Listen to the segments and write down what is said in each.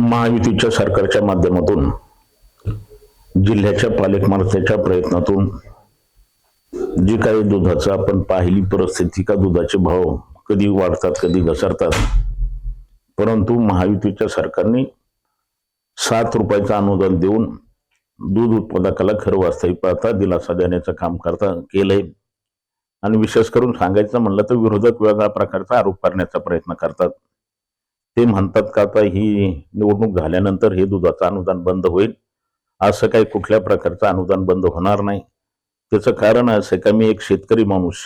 महायुतीच्या सरकारच्या माध्यमातून जिल्ह्याच्या पालकमार्फतेच्या प्रयत्नातून जी काही दुधाचं आपण पाहिली परिस्थिती का दुधाचे भाव कधी वाढतात कधी घसरतात परंतु महायुतीच्या सरकारने सात रुपयाचं अनुदान देऊन दूध उत्पादकाला खरं वास्तविक पाहता दिलासा देण्याचं काम करता केलंय. आणि विशेष करून सांगायचं म्हणलं तर विरोधक वेगळ्या प्रकारचा आरोप करण्याचा प्रयत्न करतात. ते म्हणतात का आता ही निवडणूक झाल्यानंतर हे दुधाचं अनुदान बंद होईल. असं काही कुठल्या प्रकारचं अनुदान बंद होणार नाही. त्याचं कारण असं का मी एक शेतकरी माणूस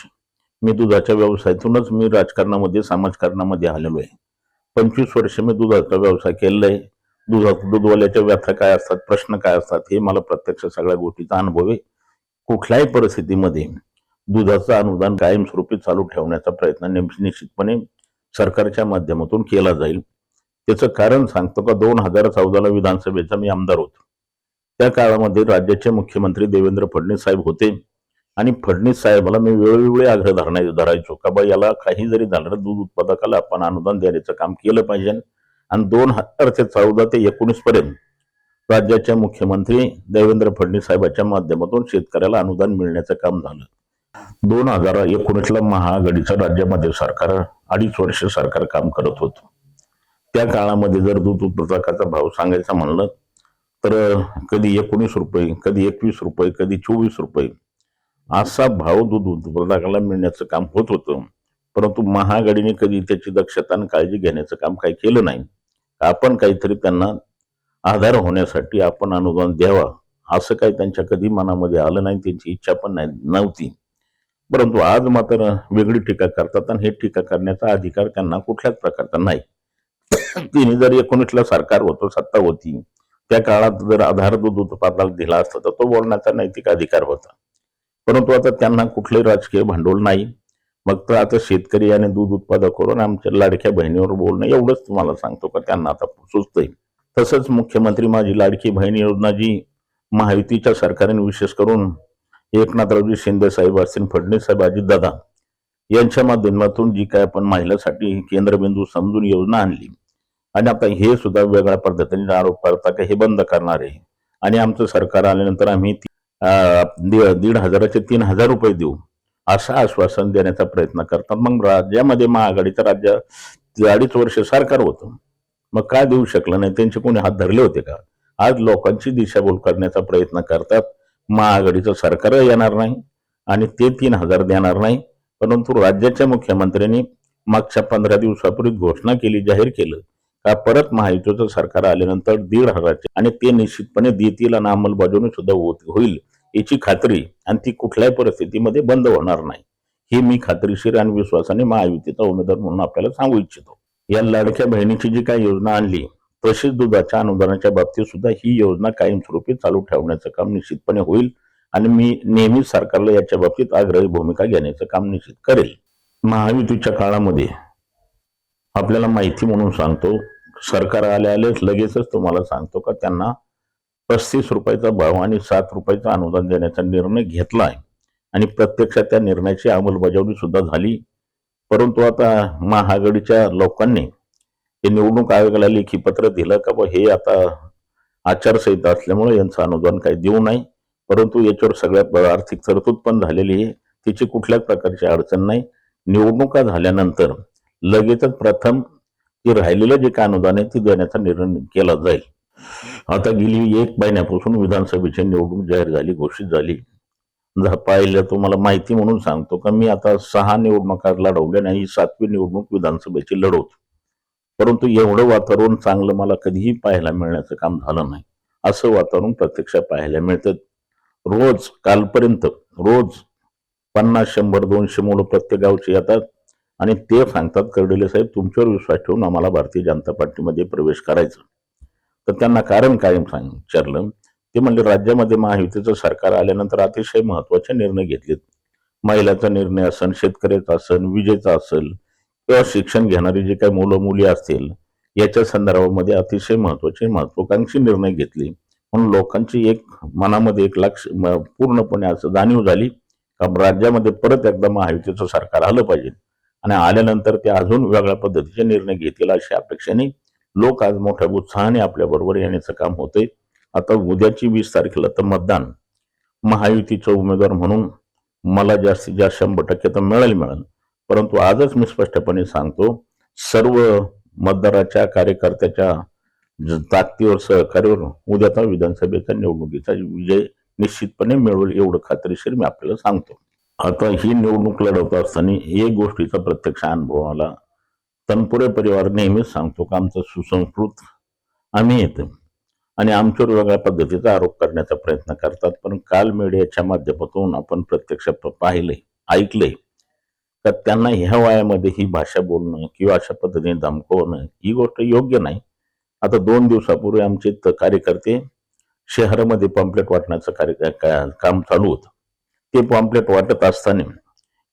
मी दुधाच्या व्यवसायातूनच मी राजकारणामध्ये समाजकारणामध्ये आलेलो आहे. पंचवीस वर्ष मी दुधाचा व्यवसाय केलेला आहे. दुधा दूधवाल्याच्या व्यथा काय असतात प्रश्न काय असतात हे मला प्रत्यक्ष सगळ्या गोष्टीचा अनुभव आहे. कुठल्याही परिस्थितीमध्ये दुधाचं अनुदान कायमस्वरूपी चालू ठेवण्याचा प्रयत्न नेम- निश्चितपणे सरकारच्या माध्यमातून केला जाईल. त्याचं कारण सांगतो का? दोन हजार चौदाला विधानसभेचा मी आमदार होतो. त्या काळामध्ये राज्याचे मुख्यमंत्री देवेंद्र फडणवीस साहेब होते. आणि फडणवीस साहेबाला मी वेळोवेळी आग्रह धरणा धरायचो का बा याला काही जरी झालं दूध उत्पादकाला आपण अनुदान देण्याचं काम केलं पाहिजे. आणि दोन हजार ते चौदा ते एकोणीस पर्यंत राज्याचे मुख्यमंत्री देवेंद्र फडणवीस साहेबांच्या माध्यमातून शेतकऱ्याला अनुदान मिळण्याचं काम झालं. दोन हजार एकोणीसला महाआघाडीचं राज्यामध्ये सरकार अडीच वर्ष सरकार काम करत होतं. त्या काळामध्ये जर दूध उत्पादकाचा भाव सांगायचा म्हणलं तर कधी एकोणीस रुपये कधी एकवीस रुपये कधी चोवीस रुपये असा भाव दूध उत्पादकाला मिळण्याचं काम होत होतं. परंतु महाआघाडीने कधी त्याची दक्षता आणि काळजी घेण्याचं काम काही केलं नाही. आपण काहीतरी त्यांना आधार होण्यासाठी आपण अनुदान द्यावा असं काही त्यांच्या कधी मनामध्ये आलं नाही त्यांची इच्छा पण नाही नव्हती. परंतु आज मात्र वेगळी टीका करतात आणि हे टीका करण्याचा अधिकार त्यांना कुठल्याच प्रकारचा नाही. तिने जर एकोणीसला सरकार होतं सत्ता होती त्या काळात जर आधार दूध उत्पादनाला दिला असता तर तो बोलण्याचा नैतिक अधिकार होता. परंतु आता त्यांना कुठले राजकीय भांडवल नाही. मग तर आता शेतकरी आणि दूध उत्पादक करून आमच्या लाडक्या बहिणीवर बोलणं एवढंच तुम्हाला सांगतो का? त्यांना आता सुचतंय. तसंच मुख्यमंत्री माझी लाडकी बहीण योजना जी महायुतीच्या सरकारने विशेष करून एकनाथरावजी शिंदे साहेब असतील फडणवीस साहेब अजितदादा यांच्या माध्यमातून जी काय आपण महिलांसाठी केंद्रबिंदू समजून योजना आणली. आणि आता हे सुद्धा वेगळ्या पद्धतीने आरोप करता की हे बंद करणार आहे. आणि आमचं सरकार आल्यानंतर आम्ही दीड दीड हजाराचे तीन हजार रुपये देऊ असं आश्वासन देण्याचा प्रयत्न करतात. मग राज्यामध्ये महाआघाडीचं राज्य अडीच वर्ष सरकार होतं. मग काय देऊ शकलं नाही? त्यांचे कोणी हात धरले होते का? आज लोकांची दिशाभूल करण्याचा प्रयत्न करतात. महाआघाडीचं सरकार येणार नाही आणि ते तीन हजार देणार नाही. परंतु राज्याच्या मुख्यमंत्र्यांनी मागच्या पंधरा दिवसापूर्वी घोषणा केली जाहीर केलं का परत महायुतीचं सरकार आल्यानंतर दीड हजारचे आणि ते निश्चितपणे देतील आणि अंमलबजावणी सुद्धा होत- होईल याची खात्री आणि ती कुठल्याही परिस्थितीमध्ये बंद होणार नाही. हे मी खात्रीशीर आणि विश्वासाने महायुतीचा उमेदवार म्हणून आपल्याला सांगू इच्छितो. या लाडक्या बहिणीची जी काही योजना आणली तशीच दुधाच्या अनुदानाच्या बाबतीत सुद्धा ही योजना कायमस्वरूपी चालू ठेवण्याचं काम निश्चितपणे होईल आणि मी नेहमीच सरकारला याच्या बाबतीत आग्रही भूमिका घेण्याचं काम निश्चित करेल. महायुतीच्या काळामध्ये आपल्याला माहिती म्हणून सांगतो सरकार आले आलेच लगेचच तुम्हाला सांगतो का त्यांना पस्तीस रुपयाचा भाव आणि सात रुपयाचं अनुदान देण्याचा निर्णय घेतला आहे. आणि प्रत्यक्षात त्या निर्णयाची अंमलबजावणी सुद्धा झाली. परंतु आता महाआघाडीच्या लोकांनी हे निवडणूक आयोगाला लेखी पत्र दिलं का बा हे आता आचारसंहिता असल्यामुळे यांचं अनुदान काही देऊ नाही. परंतु याच्यावर सगळ्यात आर्थिक तरतूद पण झालेली आहे. तिची कुठल्याच प्रकारची अडचण नाही. निवडणुका झाल्यानंतर लगेचच प्रथम जे राहिलेलं जे काय अनुदान आहे ती देण्याचा निर्णय केला जाईल. आता गेली एक महिन्यापासून विधानसभेची निवडणूक जाहीर झाली घोषित झाली. पाहिलं तुम्हाला माहिती म्हणून सांगतो का मी आता सहा निवडणुका लढवल्या नाही ही सातवी निवडणूक विधानसभेची लढवतो. परंतु एवढं वातावरण चांगलं मला कधीही पाहायला मिळण्याचं काम झालं नाही. असं वातावरण प्रत्यक्षात पाहायला मिळतं. रोज कालपर्यंत रोज पन्नास शंभर दोनशे मुलं प्रत्येक गावची येतात आणि ते सांगतात कर्डिले साहेब तुमच्यावर विश्वास ठेवून आम्हाला भारतीय जनता पार्टीमध्ये प्रवेश करायचं. तर त्यांना कारण काय सांग विचारलं ते म्हणजे राज्यामध्ये महायुतीचं सरकार आल्यानंतर अतिशय महत्त्वाचे निर्णय घेतलेत. महिलाचा निर्णय असेल शेतकऱ्याचा असेल विजेचा असेल किंवा शिक्षण घेणारी जी काही मुलं मुली असतील याच्या संदर्भामध्ये अतिशय महत्त्वाचे महत्वाकांक्षी निर्णय घेतले. म्हणून लोकांची एक मनामध्ये एक लक्ष पूर्णपणे असं जाणीव झाली का राज्यामध्ये परत एकदा महायुतीचं सरकार आलं पाहिजे. आणि आल्यानंतर ते अजून वेगळ्या पद्धतीचे निर्णय घेतील अशा अपेक्षेने लोक आज मोठ्या उत्साहाने आपल्या बरोबर येण्याचं काम होते आता उद्याची वीस तारखेला तर मतदान. महायुतीचा उमेदवार म्हणून मला जास्तीत जास्त शंभर टक्के तर मिळेल मिळेल. परंतु आजच मी स्पष्टपणे सांगतो सर्व मतदाराच्या कार्यकर्त्याच्या ताकदीवर सहकार्यावर उद्याचा विधानसभेचा निवडणुकीचा विजय निश्चितपणे मिळवेल एवढं खात्रीशीर मी आपल्याला सांगतो. आता ही निवडणूक लढवत असताना एक गोष्टीचा प्रत्यक्ष अनुभव आला. तनपुरे परिवार नेहमीच सांगतो का आमचं सुसंस्कृत आम्ही येतो. आणि आमच्यावर वेगळ्या पद्धतीचा आरोप करण्याचा प्रयत्न करतात. पण काल मीडियाच्या माध्यमातून आपण प्रत्यक्ष प- ऐकले तर का त्यांना ह्या वयामध्ये ही भाषा बोलणं किंवा अशा पद्धतीने धमकवणं ही गोष्ट योग्य नाही. आता दोन दिवसापूर्वी आमचे त- कार्यकर्ते शहरामध्ये पॉम्पलेट वाटण्याचं कार्य का- काम चालू होतं. ते पॉम्पलेट वाटत असताना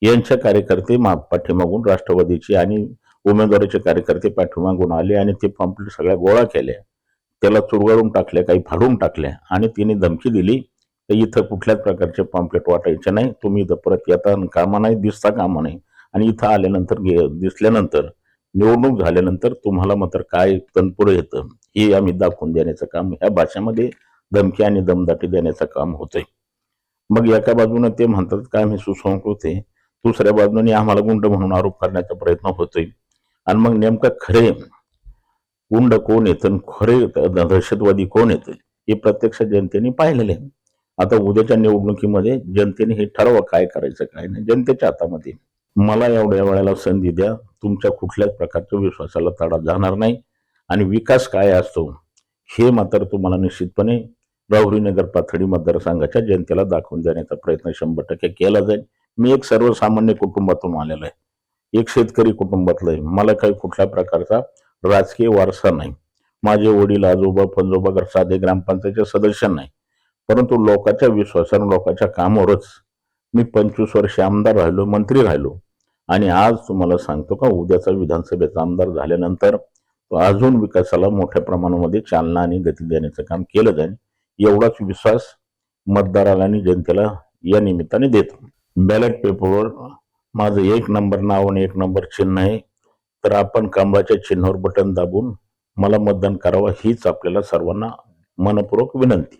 यांचे कार्यकर्ते मा पाठीमागून राष्ट्रवादीचे आणि उमेदवाराचे कार्यकर्ते पाठीमागून आले आणि ते पॉम्पलेट सगळ्या गोळा केल्या. त्याला चुरगाळून टाकल्या काही फाडून टाकल्या आणि तिने धमकी दिली. तर इथं कुठल्याच प्रकारचे पॉम्पलेट वाटायचे नाही. तुम्ही इथं परत येता कामा नाही दिसता कामा नाही. आणि इथं आल्यानंतर घे दिसल्यानंतर निवडणूक झाल्यानंतर तुम्हाला मात्र काय तनपुरं येतं? हे आम्ही दाखवून देण्याचं काम ह्या भाषेमध्ये धमकी आणि दमदाटी देण्याचं काम होतंय. मग एका बाजूनं ते म्हणतात का आम्ही सुसंस्कृत आहे. दुसऱ्या बाजूने आम्हाला गुंड म्हणून आरोप करण्याचा प्रयत्न होतोय. आणि मग नेमकं खरे गुंड कोण येतं खरे दहशतवादी कोण येतं हे प्रत्यक्ष जनतेने पाहिलेले आहे. आता उद्याच्या निवडणुकीमध्ये जनतेने हे ठरवा काय करायचं काय नाही जनतेच्या हातामध्ये. मला एवढ्या वेळेला संधी द्या तुमच्या कुठल्याच प्रकारच्या विश्वासाला तडा जाणार नाही. आणि विकास काय असतो हे मात्र तुम्हाला निश्चितपणे राहुरीनगर पाथडी मतदारसंघाच्या जनतेला दाखवून देण्याचा प्रयत्न शंभर टक्के केला जाईल. मी एक सर्वसामान्य कुटुंबातून आलेलो आहे. एक शेतकरी कुटुंबातलं आहे. मला काही कुठल्या प्रकारचा राजकीय वारसा नाही. माझे वडील आजोबा पंजोबा साधे ग्रामपंचायतचे सदस्य नाही. परंतु लोकांच्या विश्वासानं लोकांच्या कामावरच मी पंचवीस वर्षे आमदार राहिलो मंत्री राहिलो. आणि आज तुम्हाला सांगतो का उद्याचा विधानसभेचा आमदार झाल्यानंतर अजून विकासाला मोठ्या प्रमाणामध्ये चालना आणि गती देण्याचं काम केलं जाईल एवढाच विश्वास मतदाराला आणि जनतेला या निमित्ताने देतो. बॅलेट पेपरवर माझं एक नंबर नाव आणि एक नंबर चिन्ह आहे. तर आपण कमळाच्या चिन्हावर बटन दाबून मला मतदान करावं हीच आपल्याला सर्वांना मनपूर्वक विनंती.